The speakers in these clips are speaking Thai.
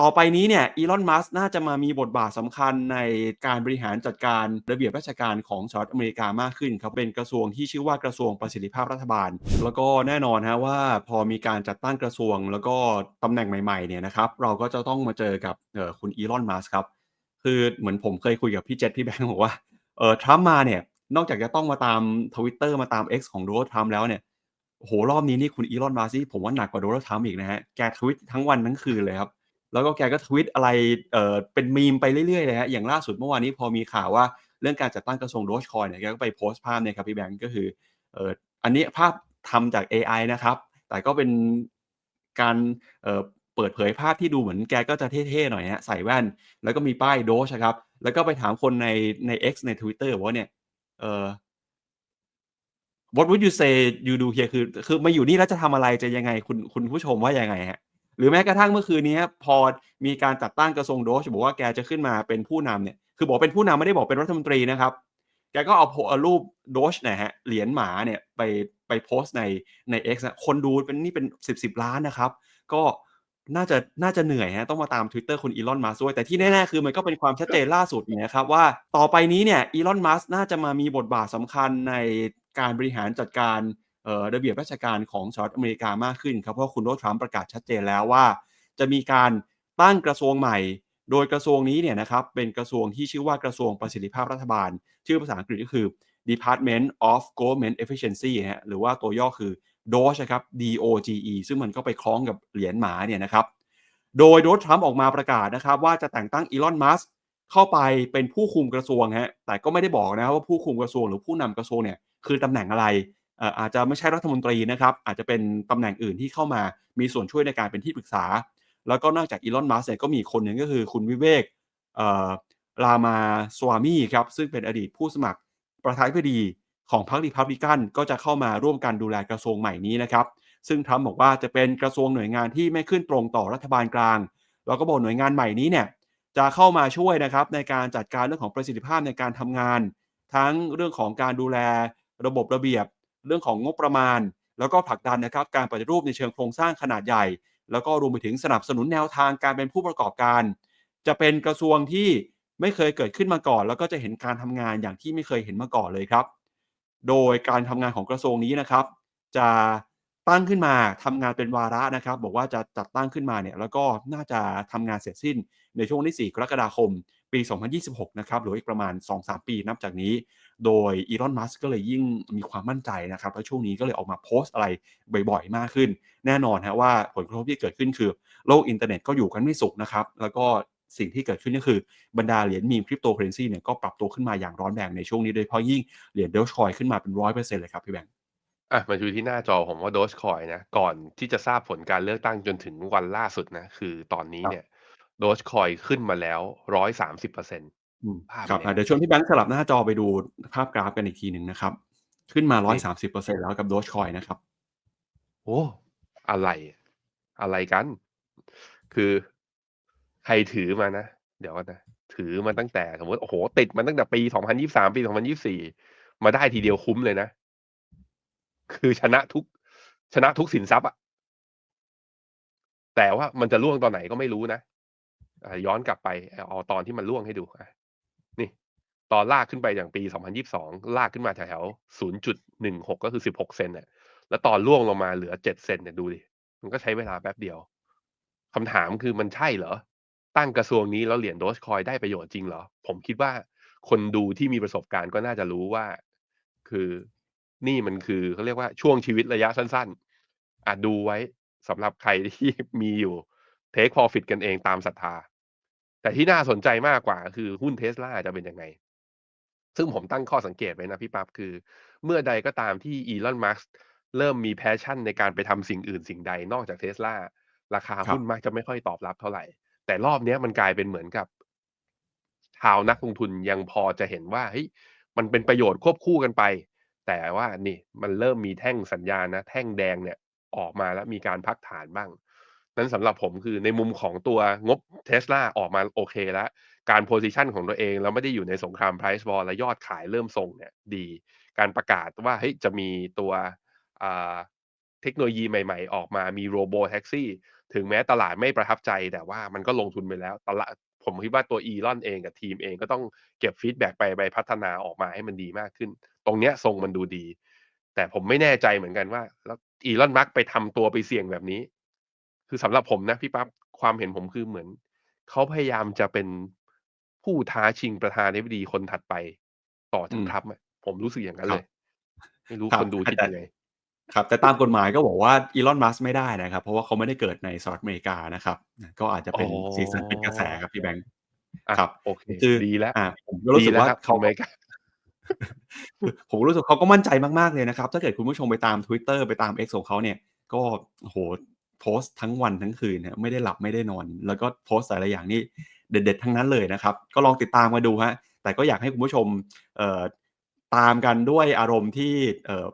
ต่อไปนี้เนี่ยอีลอนมัสน่าจะมามีบทบาทสำคัญในการบริหารจัดการระเบียบราชการของสหรัฐอเมริกามากขึ้นครับเป็นกระทรวงที่ชื่อว่ากระทรวงประสิทธิภาพรัฐบาล แล้วก็แน่นอนฮะว่าพอมีการจัดตั้งกระทรวง แล้วก็ตำแหน่งใหม่ๆเนี่ยนะครับเราก็จะต้องมาเจอกับเออคุณอีลอนมัสครับคือเหมือนผมเคยคุยกับพี่เจษพี่แบงค์บอกว่าเออทรัมป์มาเนี่ยนอกจากจะต้องมาตาม Twitter มาตาม X ของโดนัลด์ทรัมป์แล้วเนี่ยโหรอบนี้นี่คุณอีลอนมัสนี่ผมว่าหนักกว่าโดนัลด์ทรัมป์อีกนะฮะแกทวิตทั้งวันทั้งคืนเลยครับ แล้วก็แกก็ทวิตอะไรเออเป็นมีมไปเรื่อยๆเลยฮะอย่างล่าสุดเมื่อวานนี้พอมีข่าวว่าเรื่องการจัดตั้งกระทรวงโดชคอยเนี่ยแกก็ไปโพสต์ภาพเนี่ยครับพี่แบงก์ก็คือเอออันนี้ภาพทำจาก AI นะครับ แต่ก็เป็นการเออเปิดเผยภาพที่ดูเหมือนแกก็จะเท่ๆหน่อยฮะใส่แว่น แล้วก็มีป้ายโดชครับ แล้วก็ไปถามคนในใน X ใน Twitter ว่าเนี่ยเออ what would you say you do here คือ คือมาอยู่นี่แล้วจะทำอะไรจะยังไงคุณคุณผู้ชมว่ายังไงฮะ หรือแม้กระทั่งเมื่อคืนนี้พอมีการจัดตั้งกระทรวงโดชบอกว่าแกจะขึ้นมาเป็นผู้นำเนี่ยคือบอกเป็นผู้นำไม่ได้บอกเป็นรัฐมนตรีนะครับ แกก็เอาโพรูปโดชนะฮะเหรียญหมาเนี่ยไปไปโพสต์ในใน X นะคนดูเป็นนี่เป็น 10 10ล้านนะครับ ก็น่าจะน่าจะเหนื่อยฮะต้องมาตาม Twitter คุณอีลอนมัสด้วย แต่ที่แน่ๆคือมันก็เป็นความชัดเจนล่าสุดเนี่ยนะครับว่าต่อไปนี้เนี่ยอีลอนมัสน่าจะมามีบทบาทสำคัญในการบริหารจัดการ ระเบียบราชการของสหรัฐอเมริกามากขึ้นครับเพราะคุณโดนัลด์ทรัมป์ประกาศชัดเจนแล้วว่า จะมีการตั้งกระทรวงใหม่ โดยกระทรวงนี้เนี่ยนะครับเป็นกระทรวงที่ชื่อว่ากระทรวงประสิทธิภาพรัฐบาล ชื่อภาษาอังกฤษก็คือ Department of Government Efficiency ฮะหรือว่าตัวย่อคือ DOGE ครับ DOGE ซึ่งมันก็ไปคล้องกับเหรียญหมาเนี่ยนะครับโดยโดนัลด์ทรัมป์ออกมาประกาศนะครับว่าจะแต่งตั้งอีลอนมัสเข้าไปเป็นผู้คุมกระทรวงฮะแต่ก็ไม่ได้บอกนะครับว่าผู้คุมกระทรวงหรือผู้นำกระทรวงเนี่ยคือตำแหน่งอะไร อาจจะไม่ใช่รัฐมนตรีนะครับ อาจจะเป็นตำแหน่งอื่นที่เข้ามามีส่วนช่วยในการเป็นที่ปรึกษา แล้วก็นอกจากอีลอนมัสเนี่ยก็มีคนหนึ่งก็คือคุณวิเวกรามาสวามีครับ ซึ่งเป็นอดีตผู้สมัครประธานาธิบดีของพรรครีพับลิกันก็จะเข้ามาร่วมกันดูแลกระทรวงใหม่นี้นะครับ ซึ่งทรัมป์บอกว่าจะเป็นกระทรวงหน่วยงานที่ไม่ขึ้นตรงต่อรัฐบาลกลาง แล้วก็บอกหน่วยงานใหม่นี้เนี่ยจะเข้ามาช่วยนะครับในการจัดการเรื่องของประสิทธิภาพในการทำงาน ทั้งเรื่องของการดูแลระบบระเบียบ เรื่องของงบประมาณ แล้วก็ผลักดันนะครับการปฏิรูปในเชิงโครงสร้างขนาดใหญ่ แล้วก็รวมไปถึงสนับสนุนแนวทางการเป็นผู้ประกอบการ จะเป็นกระทรวงที่ไม่เคยเกิดขึ้นมาก่อน แล้วก็จะเห็นการทำงานอย่างที่ไม่เคยเห็นมาก่อนเลยครับ โดยการทำงานของกระทรวงนี้นะครับ จะ ตั้งขึ้นมาทำงานเป็นวาระนะครับ บอกว่าจะจัดตั้งขึ้นมาเนี่ยแล้วก็น่าจะทำงานเสร็จสิ้นในช่วงที่ 4 กรกฎาคม ปี 2026 นะครับหรืออีกประมาณ 2-3 ปีนับจากนี้ โดยอีลอนมัสก็เลยยิ่งมีความมั่นใจนะครับแล้วช่วงนี้ก็เลยออกมาโพสต์อะไรบ่อยๆ มากขึ้น แน่นอนฮะว่าผลกระทบที่เกิดขึ้นคือโลกอินเทอร์เน็ตก็อยู่กันไม่สุขนะครับแล้วก็สิ่งที่เกิดขึ้นก็คือบรรดาเหรียญมีมคริปโตเคอเรนซีเนี่ยก็ปรับตัวขึ้นมาอย่างร้อนแรงในช่วงนี้โดยเฉพาะยิ่งเหรียญเดลชคอยขึ้นมาเป็นร้อยเปอร์เซ็นต์เลยครับพี่แบงค์ อะ มาดูที่หน้าจอผมว่า Dogecoin นะ ก่อนที่จะทราบผลการเลือกตั้งจนถึงวันล่าสุดนะ คือตอนนี้ครับ เนี่ย Dogecoin ขึ้นมาแล้ว130%อืมภาพครับเนี่ยอะเดี๋ยวชวนพี่แบงค์สลับหน้าจอไปดูภาพกราฟกันอีกทีหนึ่งนะครับ ขึ้นมานี่130%แล้วกับโดชคอยนะครับ โอ้อะไร อะไรกัน คือใครถือมานะ เดี๋ยวก่อนนะ ถือมาตั้งแต่สมมติ โอ้โห ติดมาตั้งแต่ปี2023ปี2024มาได้ทีเดียวคุ้มเลยนะ คือชนะทุกชนะทุกสินทรัพย์อะแต่ว่ามันจะล่วงตอนไหนก็ไม่รู้นะย้อนกลับไปเอาตอนที่มันล่วงให้ดูนี่ ตอนลากขึ้นไปอย่างปี 2022 ลากขึ้นมาแถวๆ0.16 ก็คือ 16 เซนเนี่ยแล้วตอนล่วงลงมาเหลือ 7 เซนเนี่ยดูดิ มันก็ใช้เวลาแป๊บเดียวคำถามคือมันใช่เหรอ ตั้งกระทรวงนี้แล้วเหรียญโดชคอยได้ประโยชน์จริงเหรอ ผมคิดว่าคนดูที่มีประสบการณ์ก็น่าจะรู้ว่า คือ นี่มันคือเขาเรียกว่าช่วงชีวิตระยะสั้นๆอาจดูไว้สำหรับใครที่มีอยู่ take profit กันเองตามศรัทธา แต่ที่น่าสนใจมากกว่าคือหุ้นเทสลาจะเป็นยังไง ซึ่งผมตั้งข้อสังเกตไว้นะพี่ปั๊บคือ เมื่อใดก็ตามที่อีลอนมัสเริ่มมีแพชชั่นในการไปทำสิ่งอื่นสิ่งใดนอกจากเทสลาราคาครับหุ้นมักจะไม่ค่อยตอบรับเท่าไหร่ แต่รอบเนี้ยมันกลายเป็นเหมือนกับชาวนักลงทุนยังพอจะเห็นว่าเฮ้ยมันเป็นประโยชน์ควบคู่กันไป แต่ว่านี่มันเริ่มมีแท่งสัญญาณนะ แท่งแดงเนี่ยออกมาแล้วมีการพักฐานบ้าง นั้นสำหรับผมคือในมุมของตัวงบเทสลาออกมาโอเคแล้ว การโพซิชันของตัวเองแล้วไม่ได้อยู่ในสงคราม price war และยอดขายเริ่มทรงเนี่ยดี การประกาศว่าเฮ้ยจะมีตัวเทคโนโลยีใหม่ ๆ ออกมามีโรบอแท็กซี่ถึงแม้ตลาดไม่ประทับใจแต่ว่ามันก็ลงทุนไปแล้วตลาด ผมคิดว่าตัวอีลอนเองกับทีมเองก็ต้องเก็บฟีดแบ็กไปไปพัฒนาออกมาให้มันดีมากขึ้น ตรงเนี้ยทรงมันดูดี แต่ผมไม่แน่ใจเหมือนกันว่า แล้วอีลอนมัสไปทำตัวไปเสี่ยงแบบนี้ คือสำหรับผมนะพี่ปั๊บความเห็นผมคือเหมือนเขาพยายามจะเป็นผู้ท้าชิงประธานาธิบดีคนถัดไป ต่อจากอืมทรัมป์อะผมรู้สึกอย่างนั้นครัเลบยไม่รู้ครับคนดูคิดแต่ยังไง ครับแต่ตามกฎหมายก็บอกว่าอีลอนมัสไม่ได้นะครับ เพราะว่าเขาไม่ได้เกิดในสหรัฐอเมริกานะครับ ก็อาจจะเป็นอ๋อสีสันเป็นกระแสครับพี่แบงค์อะครับโอเคคือดีแล้วอ่าผมก็รู้ดีสึกแล้วว่าครับเขาอเมริกาผมรู้สึกเขาก็มั่นใจมากๆเลยนะครับ ถ้าเกิดคุณผู้ชมไปตาม Twitter ไปตาม X ของเขาเนี่ย ก็โอ้โหโพสต์ทั้งวันทั้งคืนนะไม่ได้หลับไม่ได้นอน แล้วก็โพสต์แต่ละอย่างนี่เด็ด ๆ ทั้งนั้นเลยนะครับ ก็ลองติดตามมาดูฮะแต่ก็อยากให้คุณผู้ชมเอ่อตามกันด้วยอารมณ์ที่เอ่อ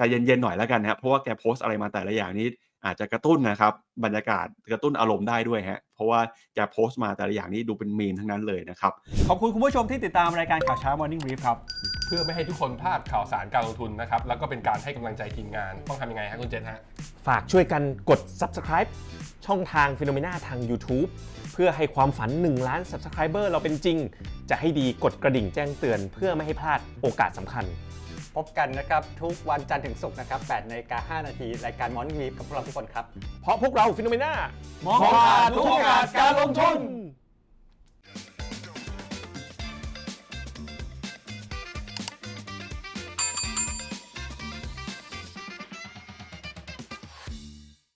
ใจเย็นๆหน่อยแล้วกันนะครับเพราะว่าแกโพสต์อะไรมาแต่ละอย่างนี้ อาจจะกระตุ้นนะครับบรรยากาศกระตุ้นอารมณ์ได้ด้วยฮะเพราะว่าแกโพสต์มาแต่ละอย่างนี้ดูเป็นมีมทั้งนั้นเลยนะครับขอบคุณคุณผู้ชมที่ติดตามรายการข่าวเช้า Morning Brief ครับเพื่อไม่ให้ทุกคนพลาดข่าวสารการลงทุนนะครับแล้วก็เป็นการให้กำลังใจทีมงาน ต้องทำยังไงฮะคุณเจษฮะฝากช่วยกันกด subscribe ช่องทาง p h e n o m e n a ทาง YouTube เพื่อให้ความฝัน 1 ล้าน subscriber เราเป็นจริง จะให้ดีกดกระดิ่งแจ้งเตือน เพื่อไม่ให้พลาดโอกาสสำคัญ พบกันนะครับทุกวันจันทร์ถึงศุกร์นะครับ8นาฬิกา5นาทีรายการ Morning Brief กับพวกเราทุกคนครับ เพราะพวกเราฟิโนเมนามองผ่านทุกโอกาสการลงทุน